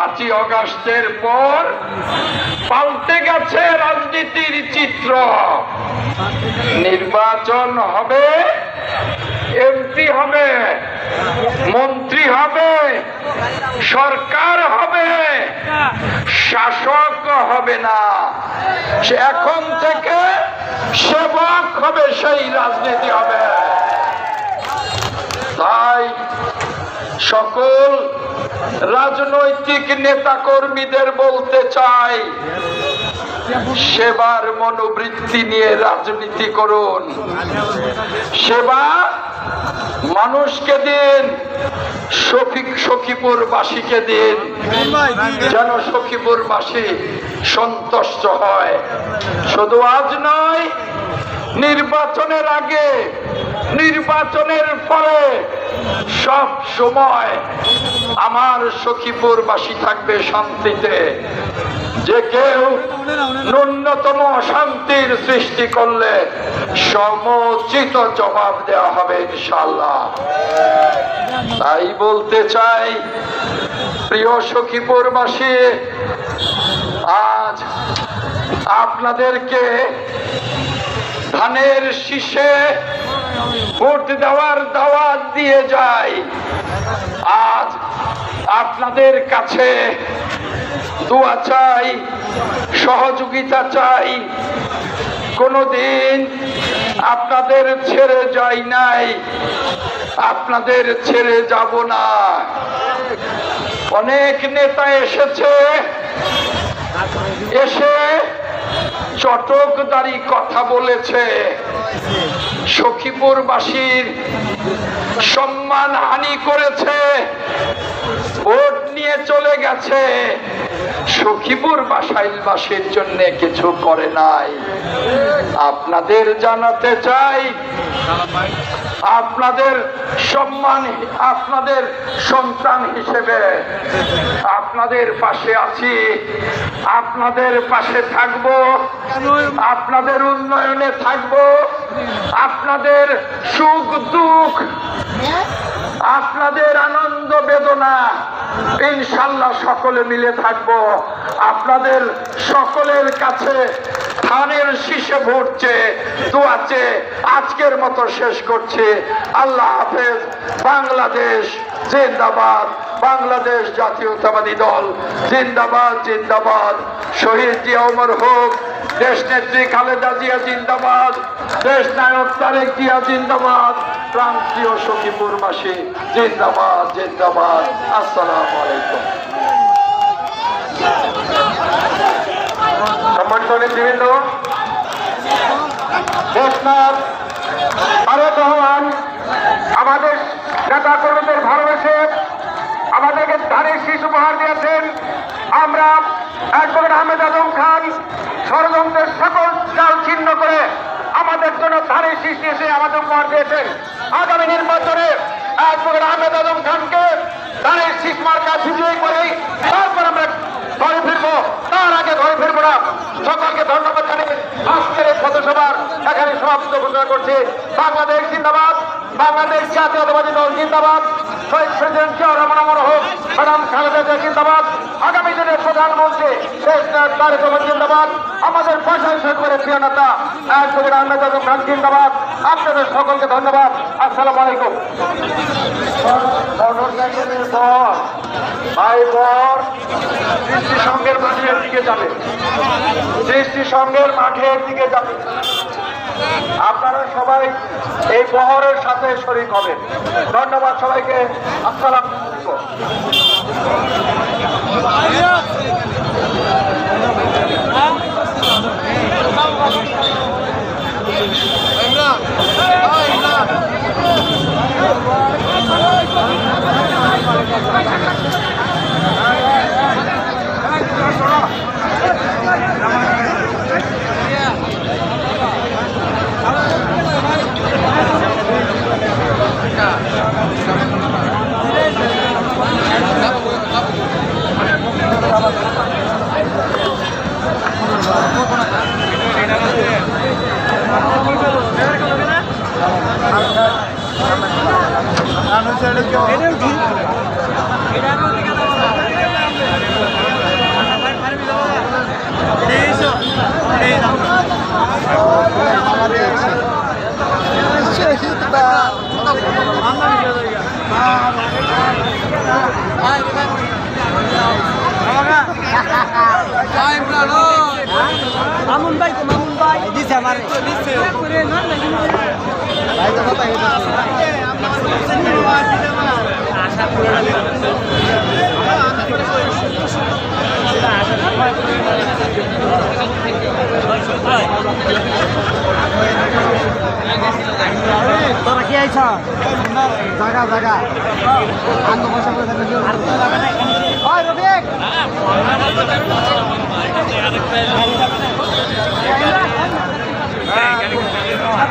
পাঁচই অগাস্টের পর পাল্টে গেছে রাজনীতির চিত্র। নির্বাচন হবে, এমপি হবে, মন্ত্রী হবে, সরকার হবে, শাসক হবে না। সে এখন থেকে সেবক হবে, সেই রাজনীতি হবে। তাই সকল রাজনৈতিক নেতা কর্মীদের বলতে চাই, সেবার মনোবৃত্তি নিয়ে রাজনীতি করুন। সেবা মানুষকে দিন সফিক সখীপুরবাসীকে দিন। যেন সখীপুর বাসী সন্তুষ্ট হয়। শুধু আজ নয় নির্বাচনের আগে, নির্বাচনের পরে সব সময় আমার সখীপুরবাসী থাকবে শান্তিতে। যে কেউ ন্যূনতম অশান্তির সৃষ্টি করলে সমুচিত জবাব দেওয়া হবে ইনশাল্লাহ তাই বলতে চাই, প্রিয় সখীপুরবাসী, আজ আপনাদেরকে ধানের শীষে ভোট দেওয়ার দাওয়াত দিয়ে যায়। আজ আপনাদের কাছে দোয়া চাই, সহযোগিতা চাই। কোনোদিন আপনাদের ছেড়ে যাই নাই, আপনাদের ছেড়ে যাব না। অনেক নেতা এসেছে, এসে চটকদারি কথা বলেছে। সখীপুরবাসীর সম্মান হানি করেছে। ভোট নিয়ে চলে গেছে। সখীপুর বাসাইলবাসীর জন্য কিছু করে নাই। আপনাদের জানাতে চাই আপনাদের সম্মান, আপনাদের সন্তান হিসেবে আপনাদের পাশে আছি, আপনাদের পাশে থাকব, আপনাদের উন্নয়নে থাকব, আপনাদের সুখ দুঃখ আপনাদের আনন্দ বেদনা ইনশাল্লাহ সকলে মিলে থাকব। আপনাদের সকলের কাছে ধানের শীষে ভরছে দোয়াচ্ছে আজকের মতো শেষ করছে। আল্লাহ হাফেজ। বাংলাদেশ জিন্দাবাদ। বাংলাদেশ জাতীয়তাবাদী দল। জিন্দাবাদ জিন্দাবাদ। শহীদ জিয়া উমর হোক, দেশ নেত্রী খালেদা জিয়া জিন্দাবাদ। দেশ নায়ক তারেক জিয়া জিন্দাবাদ। প্রান্তীয় সখীপুরবাসী, জিন্দাবাদ জিন্দাবাদ। আসসালামু আলাইকুম। দেশনাথ ভারত রহমান আমাদের নেতা কর্মীদের ভালোবেসে, আমাদেরকে ধানের শীষ উপহার দিয়েছেন। আমরা অ্যাডভোকেট আহমেদ আজম খান ষড়যন্ত্রের সকল চাল ছিন্ন করে আমাদের জন্য ধানের শীষ এসে আমাদের উপহার দিয়েছেন। আগামী নির্বাচনে আহমেদ আজম খানকে তাদের সিসমার মার্কা বিজয়ী করেই তারপর আমরা ঘরে ফিরবো। তার আগে ঘরে ফিরবো না। সকলকে ধন্যবাদ জানিয়ে আজকের এই পথসভার এখানে সমাপ্ত ঘোষণা করছি। বাংলাদেশ জিন্দাবাদ। বাংলাদেশ জাতীয়তাবাদী দল জিন্দাবাদ। শহীদ প্রেসিডেন্ট জিয়া রহমান হোক ম্যাডাম খালেদা জিয়া জিন্দাবাদ। আগামী দিনের প্রধানমন্ত্রী দেশ নায়ক তারেক রহমান জিন্দাবাদ। আমাদের পয়সা করে প্রিয় নেতা অ্যাডভোকেট আহমেদ আজম খান জিন্দাবাদ। আপনাদের সকলকে ধন্যবাদ। আসসালামু আলাইকুম। মোটরসাইকেলের পর ভাই, বর সৃষ্টি সংঘের মাঠের দিকে যাবে। সৃষ্টি সংঘের মাঠের দিকে যাবে। আপনারা সবাই এই বহরের সাথে শরিক হবেন। ধন্যবাদ সবাইকে। আসসালাম মামুন ভাই তো মামুন ভাই দিছে আমার ভাই তো কথা আশা করে জায়গা